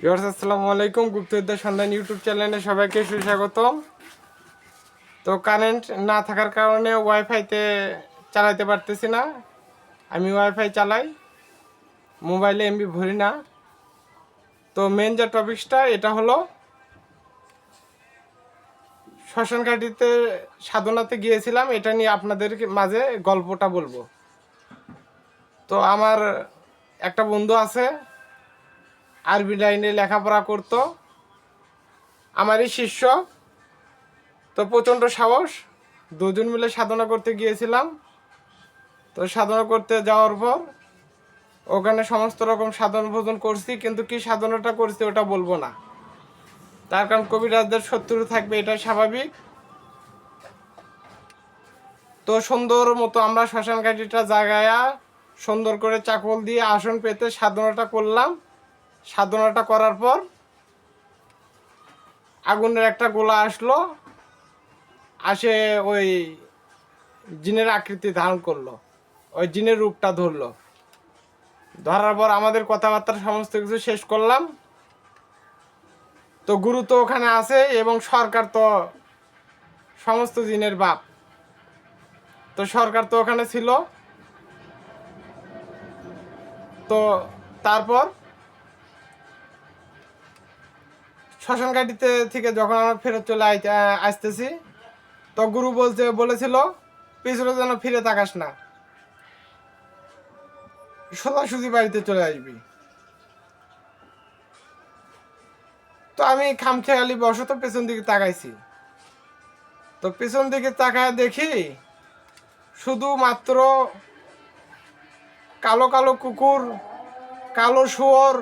Viewers, আসসালামু আলাইকুম। গুপ্তবিদ্যা সন্ধান ইউটিউব চ্যানেলে সবাইকে সুস্বাগত তো কারেন্ট না থাকার কারণে ওয়াইফাইতে চালাতে পারতেছি না। আমি ওয়াইফাই চালাই মোবাইলে এমবি ভরি না। তো মেন যে টপিকসটা এটা হলো শ্মশান ঘাটিতে সাধনাতে গিয়েছিলাম, এটা নিয়ে আপনাদের মাঝে গল্পটা বলব। তো আমার একটা বন্ধু আছে আরবি লাইনে লেখাপড়া করতো। আমারই শিষ্য। তো প্রচণ্ড সাহস। দুজন মিলে সাধনা করতে গিয়েছিলাম। তো সাধনা করতে যাওয়ার পর ওখানে সমস্ত রকম সাধন ভোজন করছি, কিন্তু কি সাধনাটা করছি ওটা বলব না। তার কারণ কবিরাজদের শত্রু থাকবে এটা স্বাভাবিক। তো সুন্দর মতো আমরা শ্মশান ঘাটিটা জাগায়া সুন্দর করে চাকল দিয়ে আসন পেতে সাধনাটা করলাম। সাধনাটা করার পর আগুনের একটা গোলা আসলো, আসে ওই জিনের আকৃতি ধারণ করল, ওই জিনের রূপটা ধরলো। ধরার পর আমাদের কথাবার্তা সমস্ত কিছু শেষ করলাম। তো গুরু তো ওখানে আছে এবং সরকার তো সমস্ত জিনের বাপ। তো সরকার তো ওখানে ছিল। তো তারপর শ্মশান ঘাটিতে থেকে যখন আমরা ফেরত চলে আসতেছি, তো গুরু বলছে, বলেছিল, পিছনে যেন ফিরে তাকাস না। সোজাসুজি বাড়িতে চলে আসবি। তো আমি খামখেয়ালি বসত পেছন দিকে তাকাইছি। তো পেছন দিকে তাকায় দেখি, শুধুমাত্র কালো কালো কুকুর, কালো শুয়োর,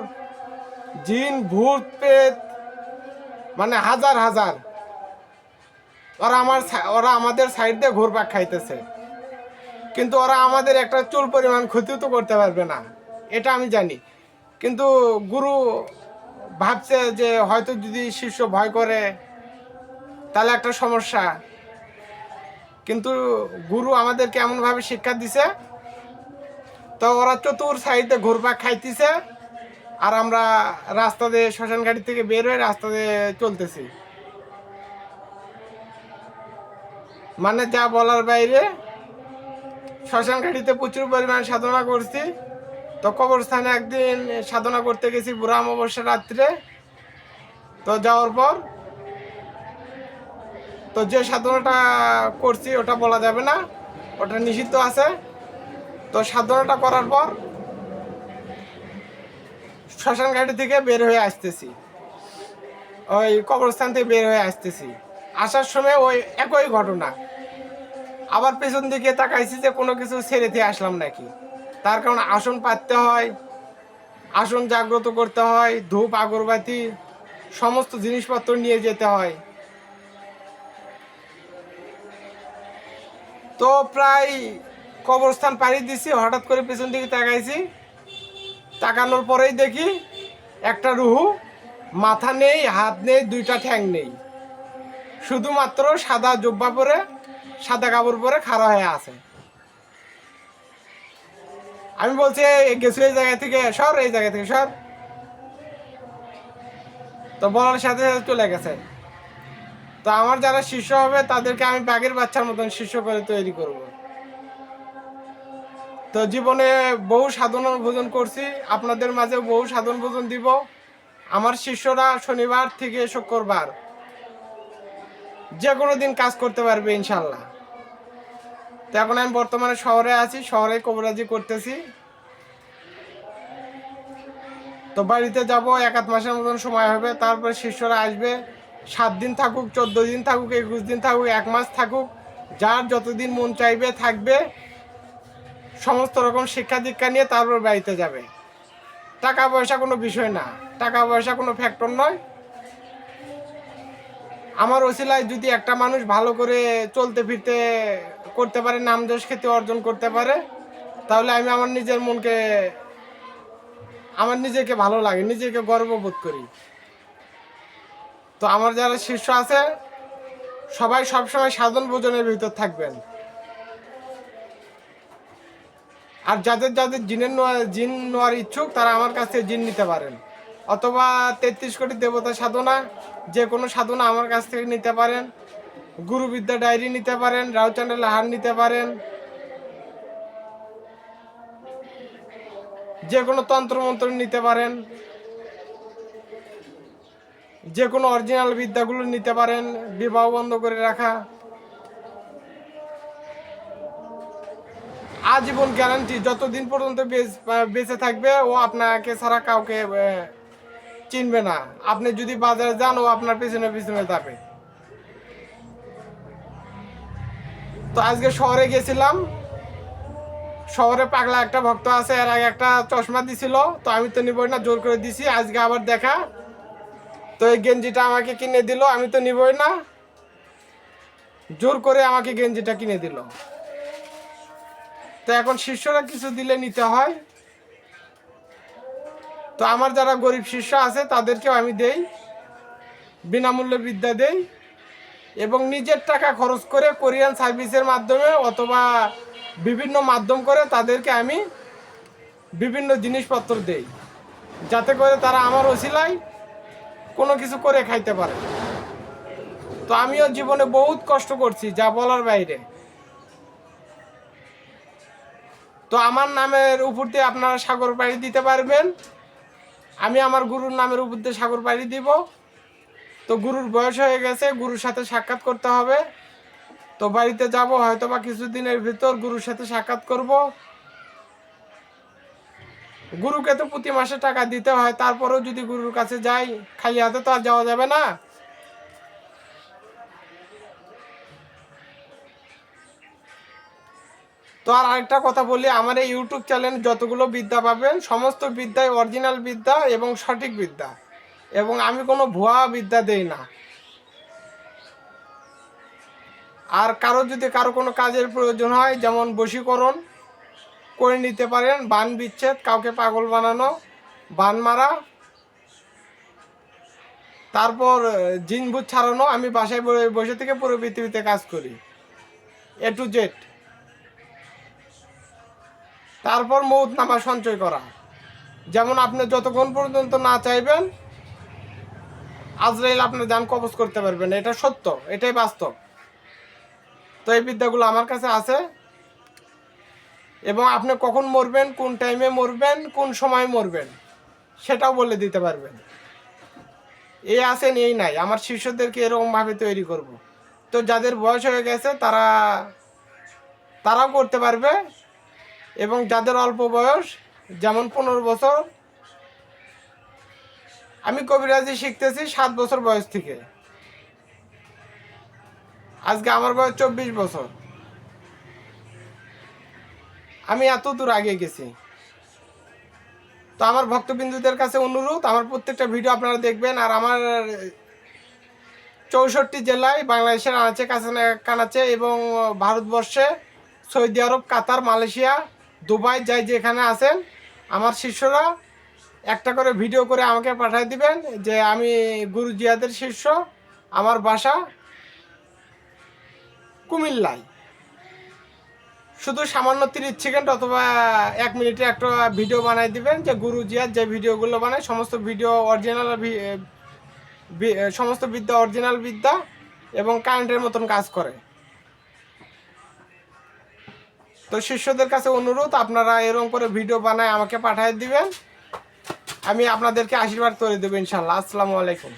জিন, ভূত পেত মানে হাজার হাজার। ওরা আমার ওরা আমাদের সাইড দিয়ে ঘুরপাক খাইতেছে। কিন্তু ওরা আমাদের একটা চুল পরিমাণ ক্ষতিও তো করতে পারবে না। এটা আমি জানি। কিন্তু গুরু ভাবছে যে হয়তো যদি শিষ্য ভয় করে, তাহলে একটা সমস্যা। কিন্তু গুরু আমাদেরকে এমনভাবে শিক্ষা দিছে, তো ওরা চতুর সাইডে ঘুরপাক খাইতেছে। আর আমরা রাস্তা দিয়ে শ্মশান ঘাটি থেকে বের হয়ে রাস্তা দিয়ে চলতেছি। মানে যা বলার বাইরে, শ্মশান ঘাটিতে প্রচুর পরিমাণ সাধনা করছি। তো কবরস্থানে একদিন সাধনা করতে গেছি বুড়া অমাবস্যা রাত্রে। তো যাওয়ার পর, তো যে সাধনাটা করছি ওটা বলা যাবে না, ওটা নিষিদ্ধ আছে। তো সাধনাটা করার পর শ্মশান ঘাটি থেকে বের হয়ে আসতেছি। ওই কবরস্থান থেকে বের হয়ে আসতেছি। আসার সময় ওই একই ঘটনা। আবার পেছন দিকে তাকাইছি যে কোনো কিছু ছেড়ে দিয়ে আসলাম নাকি। তার কারণ আসন পাততে হয়, আসন জাগ্রত করতে হয়, ধূপ, আগরবাতি, সমস্ত জিনিসপত্র নিয়ে যেতে হয়। তো প্রায় কবরস্থান পাড়ি দিছি, হঠাৎ করে পেছন দিকে তাকাইছি। তাকানোর পরেই দেখি একটা রুহু, মাথা নেই, হাত নেই, দুইটা ঠ্যাং নেই। শুধুমাত্র সাদা জব্বা পরে, সাদা কাপড় পরে খাড়া হয়ে আছে। আমি বলছি "এই গেছো এই জায়গা থেকে? সর, এই জায়গা থেকে সর। তো বলার সাথে সাথে চলে গেছে। তো আমার যারা শিষ্য হবে, তাদেরকে আমি বাঘের বাচ্চার মতন শিষ্য করে তৈরি করব। তো জীবনে বহু সাধন ভোজন করছি। আপনাদের মাঝে বহু সাধন ভোজন দিব। আমার শিষ্যরা শনিবার থেকে শুক্রবার যে কোনো দিন কাজ করতে পারবে ইনশাল্লাহ। তো এখন আমি বর্তমানে শহরে আছি, শহরে কবরাজি করতেছি। তো বাড়িতে যাব, এক আধ মাসের মতন সময় হবে। তারপরে শিষ্যরা আসবে। সাত দিন থাকুক, চোদ্দ দিন থাকুক, একুশ দিন থাকুক, এক মাস থাকুক, যার যতদিন মন চাইবে থাকবে। সমস্ত রকম শিক্ষা দীক্ষা নিয়ে তারপর বাড়িতে যাবে। টাকা পয়সা কোনো বিষয় না। টাকা পয়সা কোনো ফ্যাক্টর নয়। আমার ওসিলায় যদি একটা মানুষ ভালো করে চলতে ফিরতে করতে পারে, নাম যশ খেতে অর্জন করতে পারে, তাহলে আমি আমার নিজের মনকে, আমার নিজেকে ভালো লাগে, নিজেকে গর্ববোধ করি। তো আমার যারা শিষ্য আছে, সবাই সবসময় সাধন ভোজনের ভিতর থাকবেন। আর যাদের যাদের জিনের জিন নেওয়ার ইচ্ছুক, তারা আমার কাছ থেকে জিন নিতে পারেন। অথবা তেত্রিশ কোটি দেবতা সাধনা, যে কোনো সাধনা আমার কাছ থেকে নিতে পারেন। গুরুবিদ্যা ডায়েরি নিতে পারেন রাউচান্ডেল হার নিতে পারেন। যে কোনো তন্ত্রমন্ত্র নিতে পারেন। যে কোনো অরিজিনাল বিদ্যাগুলো নিতে পারেন, বিবাহ বন্ধ করে রাখা। আজীবন গ্যারান্টি যতদিন পর্যন্ত বেচ- থাকবে, ও আপনাকে ছাড়া কাউকে চিনবে না। আপনি যদি বাজারে যান, ও আপনার পেছনে পেছনে যাবে। তো আজকে শহরে গেছিলাম। শহরে পাগলা একটা ভক্ত আছে, এর আগে একটা চশমা দিছিল। তো আমি তো নিবই না, জোর করে দিছি, আজকে আবার দেখা। তো এই গেঞ্জিটা আমাকে কিনে দিল, আমি তো নিবই না। জোর করে আমাকে গেঞ্জিটা কিনে দিল। তো এখন শিষ্যরা কিছু দিলে নিতে হয়। তো আমার যারা গরিব শিষ্য আছে, তাদেরকেও আমি দেই, বিনামূল্যে বিদ্যা দেই এবং নিজের টাকা খরচ করে কোরিয়ান সার্ভিসের মাধ্যমে অথবা বিভিন্ন মাধ্যম করে তাদেরকে আমি বিভিন্ন জিনিসপত্র দেই, যাতে করে তারা আমার ওসিলায় কোনো কিছু করে খাইতে পারে। তো আমিও জীবনে বহুত কষ্ট করছি যা বলার বাইরে। তো আমার নামের উপর দিয়ে আপনারা সাগর পাড়ি দিতে পারবেন। আমি আমার গুরুর নামের উপর দিয়ে সাগর পাড়ি দিব। তো গুরুর বয়স হয়ে গেছে, গুরুর সাথে সাক্ষাৎ করতে হবে। তো বাড়িতে যাব হয়তো বা কিছুদিনের ভিতর গুরুর সাথে সাক্ষাৎ করব। গুরুকে তো প্রতি মাসে টাকা দিতে হয়, তারপরেও যদি গুরুর কাছে যাই, খালি হাতে তো আর যাওয়া যাবে না। তো আর আরেকটা কথা বলি, আমার এই ইউটিউব চ্যানেল যতগুলো বিদ্যা পাবেন, সমস্ত বিদ্যায় অরিজিনাল বিদ্যা এবং সঠিক বিদ্যা। এবং আমি কোনো ভুয়া বিদ্যা দেই না। আর কারও যদি কারও কোনো কাজের প্রয়োজন হয়, যেমন বশীকরণ করে নিতে পারেন, বান বিচ্ছেদ, কাউকে পাগল বানানো, বান মারা, তারপর জিনভূত ছাড়ানো, আমি বাসায় বসে থেকে পুরো পৃথিবীতে কাজ করি। এ টু জেড তারপর মৌত নামা সঞ্চয় করা। যেমন আপনি যতক্ষণ পর্যন্ত না চাইবেন, আজরাইল আপনার যান কবজ করতে পারবেন। এটা সত্য, এটাই বাস্তব। তো এই বিদ্যাগুলো আমার কাছে আছে। এবং আপনি কখন মরবেন, কোন টাইমে মরবেন, কোন সময় মরবেন, সেটাও বলে দিতে পারবেন। এই আছেন এই নাই, আমার শিষ্যদেরকে এরকমভাবে তৈরি করব। তো যাদের বয়স হয়ে গেছে, তারা, তারাও করতে পারবে। এবং যাদের অল্প বয়স, যেমন পনেরো বছর, আমি কবিরাজি শিখতেছি সাত বছর বয়স থেকে। আজকে আমার বয়স চব্বিশ বছর। আমি এত দূর আগে গেছি। তো আমার ভক্তবিন্দুদের কাছে অনুরোধ, আমার প্রত্যেকটা ভিডিও আপনারা দেখবেন, আর আমার চৌষট্টি জেলায় বাংলাদেশের আনাচে কাছে কানাচে এবং ভারতবর্ষে সৌদি আরব, কাতার, মালয়েশিয়া দুবাই যাই যেখানে আছেন, আমার শিষ্যরা একটা করে ভিডিও করে আমাকে পাঠিয়ে দিবেন যে আমি গুরু জিয়াদের শিষ্য, আমার বাসা কুমিল্লায়। শুধু সামান্য তিরিশ সেকেন্ড অথবা এক মিনিটে একটা ভিডিও বানাই দিবেন যে গুরু জিয়ার যে ভিডিওগুলো বানায়, সমস্ত ভিডিও অরিজিনাল সমস্ত বিদ্যা অরিজিনাল বিদ্যা এবং কারেন্টের মতন কাজ করে। তো শিষ্যদের কাছে অনুরোধ, আপনারা এরকম করে ভিডিও বানায় আমাকে পাঠিয়ে দিবেন। আমি আপনাদেরকে আশীর্বাদ করে দেবো ইনশাল্লাহ। আসসালামু আলাইকুম।